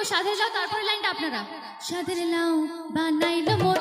বলব সাথে যাও তারপরে লাইনটা আপনারা। সাথে লাও বানাইলো মোট